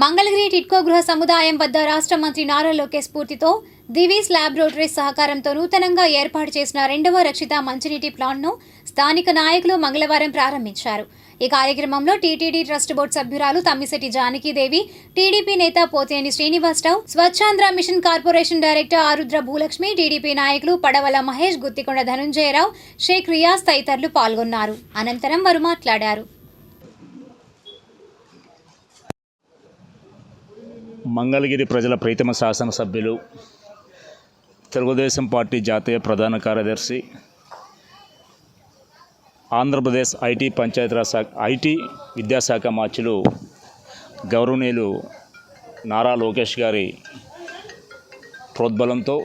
మంగళగిరి టిట్కో గృహ సముదాయం వద్ద రాష్ట్ర మంత్రి నారా లోకేష్ స్ఫూర్తితో దివీస్ ల్యాబొరేటరీస్ సహకారంతో నూతనంగా ఏర్పాటు చేసిన రెండవ రక్షిత మంచినీటి ప్లాంట్ను స్థానిక నాయకులు మంగళవారం ప్రారంభించారు. ఈ కార్యక్రమంలో టీటీడీ ట్రస్ట్ బోర్డు సభ్యురాలు తమ్మిశెట్టి జానకీదేవి టీడీపీ నేత Potheni Srinivasarao Swachhandhra mission corporation director Arudra Bhulakshmi TDP నాయకులు పడవల మహేష్ గుత్తికొండ ధనుంజయరావు షేక్ రియాజ్ తదితరులు పాల్గొన్నారు. అనంతరం వారు మాట్లాడారు. మంగళగిరి ప్రజల ప్రీతమ శాసనసభ్యులు తెలుగుదేశం పార్టీ జాతీయ ప్రధాన కార్యదర్శి ఆంధ్రప్రదేశ్ ఐటీ పంచాయతీరాజ్ శాఖ ఐటీ విద్యాశాఖ మార్చులు గౌరవనీయులు నారా లోకేష్ గారి ప్రోద్బలంతో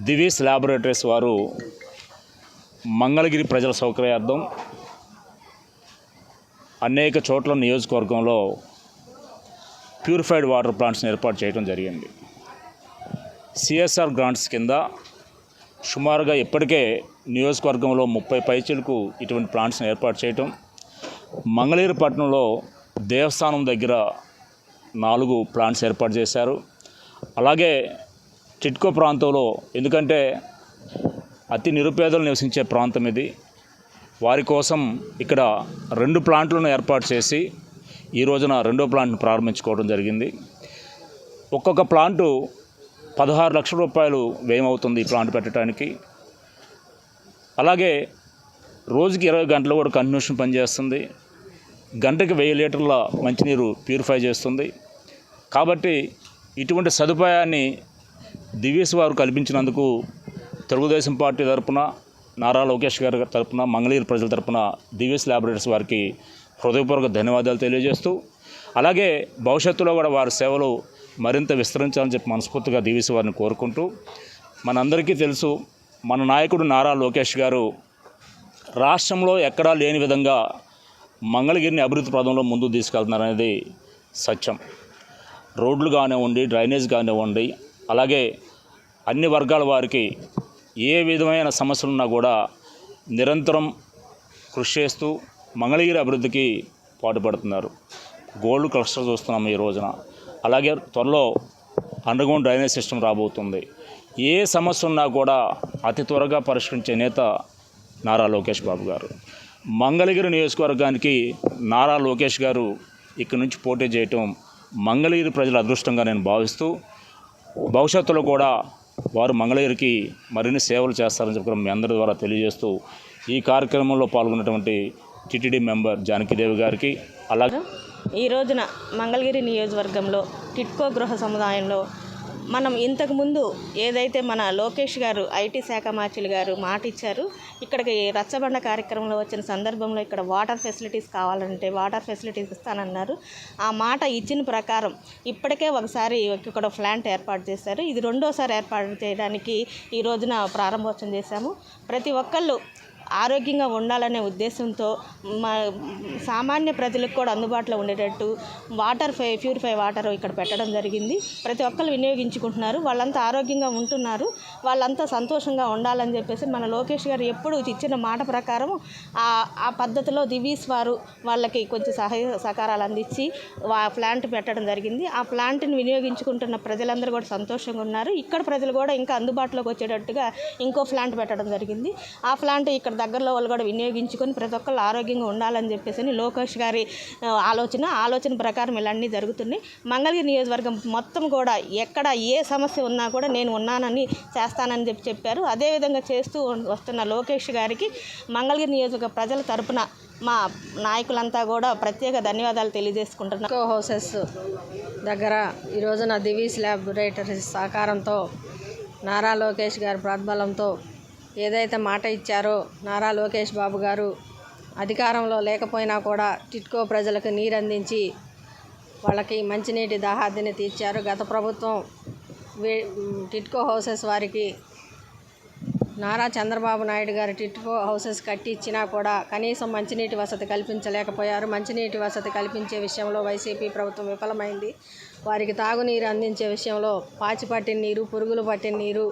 దివీస్ ల్యాబొరేటరీస్ వారు మంగళగిరి ప్రజల సౌకర్యార్థం అనేక చోట్ల నియోజకవర్గంలో ప్యూరిఫైడ్ వాటర్ ప్లాంట్స్ని ఏర్పాటు చేయడం జరిగింది. సిఎస్ఆర్ గ్రాంట్స్ కింద సుమారుగా ఇప్పటికే నియోజకవర్గంలో ముప్పై పైచీలకు ఇటువంటి ప్లాంట్స్ని ఏర్పాటు చేయటం మంగళగిరి పట్టణంలో దేవస్థానం దగ్గర నాలుగు ప్లాంట్స్ ఏర్పాటు చేశారు. అలాగే చిట్కో ప్రాంతంలో ఎందుకంటే అతి నిరుపేదలు నివసించే ప్రాంతం ఇది వారి కోసం ఇక్కడ రెండు ప్లాంట్లను ఏర్పాటు చేసి ఈ రోజున రెండో ప్లాంట్ను ప్రారంభించుకోవడం జరిగింది. ఒక్కొక్క ప్లాంటు పదహారు లక్షల రూపాయలు వ్యయమవుతుంది ఈ ప్లాంట్ పెట్టడానికి. అలాగే రోజుకి ఇరవై గంటలు కూడా కంటిన్యూషన్ పనిచేస్తుంది. గంటకి వెయ్యి లీటర్ల మంచినీరు ప్యూరిఫై చేస్తుంది. కాబట్టి ఇటువంటి సదుపాయాన్ని దివ్యస్ వారు కల్పించినందుకు తెలుగుదేశం పార్టీ తరపున నారా లోకేష్ గారి తరపున మంగళగిరి ప్రజల తరపున దివ్యస్ ల్యాబొరేటరీస్ వారికి హృదయపూర్వక ధన్యవాదాలు తెలియజేస్తూ అలాగే భవిష్యత్తులో కూడా వారి సేవలు మరింత విస్తరించాలని చెప్పి మనస్ఫూర్తిగా దీవిసి వారిని కోరుకుంటూ మనందరికీ తెలుసు మన నాయకుడు నారా లోకేష్ గారు రాష్ట్రంలో ఎక్కడా లేని విధంగా మంగళగిరిని అభివృద్ధి పదంలో ముందుకు తీసుకెళ్తున్నారనేది సత్యం. రోడ్లు కానివ్వండి డ్రైనేజ్ కానివ్వండి అలాగే అన్ని వర్గాల వారికి ఏ విధమైన సమస్యలున్నా కూడా నిరంతరం కృషి చేస్తూ మంగళగిరి అభివృద్ధికి పాటుపడుతున్నారు. గోల్డ్ క్లస్టర్ చూస్తున్నాము ఈ రోజున. అలాగే త్వరలో అండర్గ్రౌండ్ డ్రైనేజ్ సిస్టమ్ రాబోతుంది. ఏ సమస్య ఉన్నా కూడా అతి త్వరగా పరిష్కరించే నేత నారా లోకేష్ బాబు గారు. మంగళగిరి నియోజకవర్గానికి నారా లోకేష్ గారు ఇక్కడి నుంచి పోటీ చేయటం మంగళగిరి ప్రజల అదృష్టంగా నేను భావిస్తూ భవిష్యత్తులో కూడా వారు మంగళగిరికి మరిన్ని సేవలు చేస్తారని చెప్పి మీ అందరి ద్వారా తెలియజేస్తూ ఈ కార్యక్రమంలో పాల్గొన్నటువంటి టిటిడి మెంబర్ జానకిదేవి గారికి అలాగే ఈ రోజున మంగళగిరి నియోజకవర్గంలో టిట్కో గృహ సముదాయంలో మనం ఇంతకుముందు ఏదైతే మన లోకేష్ గారు ఐటీ శాఖ మార్చులు గారు మాట ఇచ్చారు ఇక్కడికి రచ్చబండ కార్యక్రమంలో వచ్చిన సందర్భంలో ఇక్కడ వాటర్ ఫెసిలిటీస్ కావాలంటే వాటర్ ఫెసిలిటీస్ ఇస్తానన్నారు. ఆ మాట ఇచ్చిన ప్రకారం ఇప్పటికే ఒకసారి ఇక్కడ ప్లాంట్ ఏర్పాటు చేశారు. ఇది రెండోసారి ఏర్పాటు చేయడానికి ఈ రోజున ప్రారంభోత్సవం చేశాము. ప్రతి ఒక్కళ్ళు ఆరోగ్యంగా ఉండాలనే ఉద్దేశంతో మా సామాన్య ప్రజలకు కూడా అందుబాటులో ఉండేటట్టు వాటర్ ఫై ప్యూరిఫై వాటర్ ఇక్కడ పెట్టడం జరిగింది. ప్రతి ఒక్కరు వినియోగించుకుంటున్నారు. వాళ్ళంతా ఆరోగ్యంగా ఉంటున్నారు. వాళ్ళంతా సంతోషంగా ఉండాలని చెప్పేసి మన లోకేష్ గారు ఎప్పుడు ఇచ్చిన మాట ప్రకారం ఆ ఆ పద్ధతిలో దివీస్ వారు వాళ్ళకి కొంచెం సహాయ సహకారాలు అందించి ఆ ప్లాంట్ పెట్టడం జరిగింది. ఆ ప్లాంట్ని వినియోగించుకుంటున్న ప్రజలందరూ కూడా సంతోషంగా ఉన్నారు. ఇక్కడ ప్రజలు కూడా ఇంకా అందుబాటులోకి వచ్చేటట్టుగా ఇంకో ప్లాంట్ పెట్టడం జరిగింది. ఆ ప్లాంట్ ఇక్కడ దగ్గరలో వాళ్ళు కూడా వినియోగించుకొని ప్రతి ఒక్కళ్ళు ఆరోగ్యంగా ఉండాలని చెప్పేసి అని లోకేష్ గారి ఆలోచన ఆలోచన ప్రకారం ఇలా అన్నీ జరుగుతున్నాయి. మంగళగిరి నియోజకవర్గం మొత్తం కూడా ఎక్కడ ఏ సమస్య ఉన్నా కూడా నేను ఉన్నానని చేస్తానని చెప్పి చెప్పారు. అదేవిధంగా చేస్తూ వస్తున్న లోకేష్ గారికి మంగళగిరి నియోజకవర్గ ప్రజల తరపున మా నాయకులంతా కూడా ప్రత్యేక ధన్యవాదాలు తెలియజేసుకుంటున్నాను కో హౌసెస్ దగ్గర ఈ రోజున దివీస్ ల్యాబొరేటరీస్ సహకారంతో నారా లోకేష్ గారి ప్రాద్బలంతో ఏదైతే మాట ఇచ్చారో నారా లోకేష్ బాబు గారు అధికారంలో లేకపోయినా కూడా టిట్కో ప్రజలకు నీరు అందించి వాళ్ళకి మంచినీటి దాహార్దిని తీర్చారు. గత ప్రభుత్వం వే టిట్కో హౌసెస్ వారికి నారా చంద్రబాబు నాయుడు గారు టిట్కో హౌసెస్ కట్టి ఇచ్చినా కూడా కనీసం మంచినీటి వసతి కల్పించలేకపోయారు. మంచినీటి వసతి కల్పించే విషయంలో వైసీపీ ప్రభుత్వం విఫలమైంది. వారికి తాగునీరు అందించే విషయంలో పాచి పట్టిన నీరు పురుగులు పట్టిన నీరు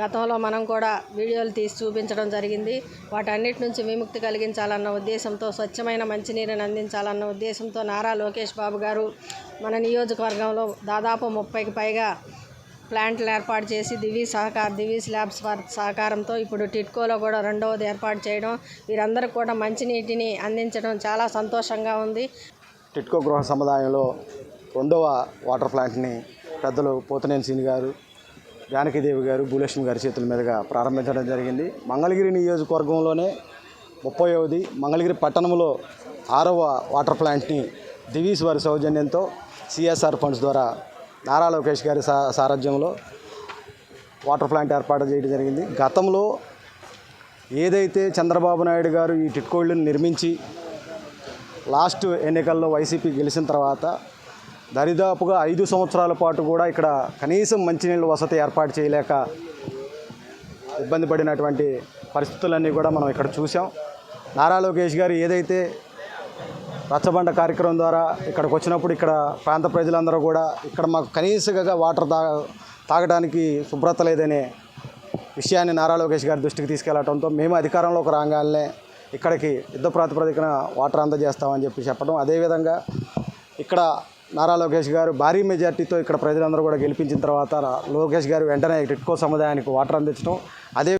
గతంలో మనం కూడా వీడియోలు తీసి చూపించడం జరిగింది. వాటన్నిటి నుంచి విముక్తి కలిగించాలన్న ఉద్దేశంతో స్వచ్ఛమైన మంచినీరుని అందించాలన్న ఉద్దేశంతో నారా లోకేష్ బాబు గారు మన నియోజకవర్గంలో దాదాపు ముప్పైకి పైగా ప్లాంట్లు ఏర్పాటు చేసి దివి సహకార దివీస్ ల్యాబ్స్ సహకారంతో ఇప్పుడు టిట్కోలో కూడా రెండవది ఏర్పాటు చేయడం వీరందరికీ కూడా మంచినీటిని అందించడం చాలా సంతోషంగా ఉంది. టిట్కో గృహ సముదాయంలో రెండవ వాటర్ ప్లాంట్ని పెద్దలు పోతనేని సీని గారు జానకీదేవి గారు భూలక్ష్మి గారి చేతుల మీదుగా ప్రారంభించడం జరిగింది. మంగళగిరి నియోజకవర్గంలోనే ముప్పైవది మంగళగిరి పట్టణంలో ఆరవ వాటర్ ప్లాంట్ని దివీస్ వారి సౌజన్యంతో సిఎస్ఆర్ ఫండ్స్ ద్వారా నారా లోకేష్ గారి సా సారథ్యంలో వాటర్ ప్లాంట్ ఏర్పాటు చేయడం జరిగింది. గతంలో ఏదైతే చంద్రబాబు నాయుడు గారు ఈ టిట్కోళ్ళను నిర్మించి లాస్ట్ ఎన్నికల్లో వైసీపీ గెలిచిన తర్వాత దరిదాపుగా ఐదు సంవత్సరాల పాటు కూడా ఇక్కడ కనీసం మంచినీళ్ళ వసతి ఏర్పాటు చేయలేక ఇబ్బంది పడినటువంటి పరిస్థితులన్నీ కూడా మనం ఇక్కడ చూసాం నారా లోకేష్ గారు ఏదైతే రచ్చబండ కార్యక్రమం ద్వారా ఇక్కడికి వచ్చినప్పుడు ఇక్కడ ప్రాంత ప్రజలందరూ కూడా ఇక్కడ మాకు కనీసంగా వాటర్ తా తాగడానికి శుభ్రత లేదనే విషయాన్ని నారా లోకేష్ గారి దృష్టికి తీసుకెళ్ళడంతో మేము అధికారంలోకి రాగానే ఇక్కడికి యుద్ధ ప్రాతిపదికన వాటర్ అందజేస్తామని చెప్పి చెప్పడం అదేవిధంగా ఇక్కడ నారా లోకేష్ గారు భారీ మెజార్టీతో ఇక్కడ ప్రజలందరూ కూడా గెలిపించిన తర్వాత లోకేష్ గారు వెంటనే టిట్కో సముదాయానికి వాటర్ అందించడం అదే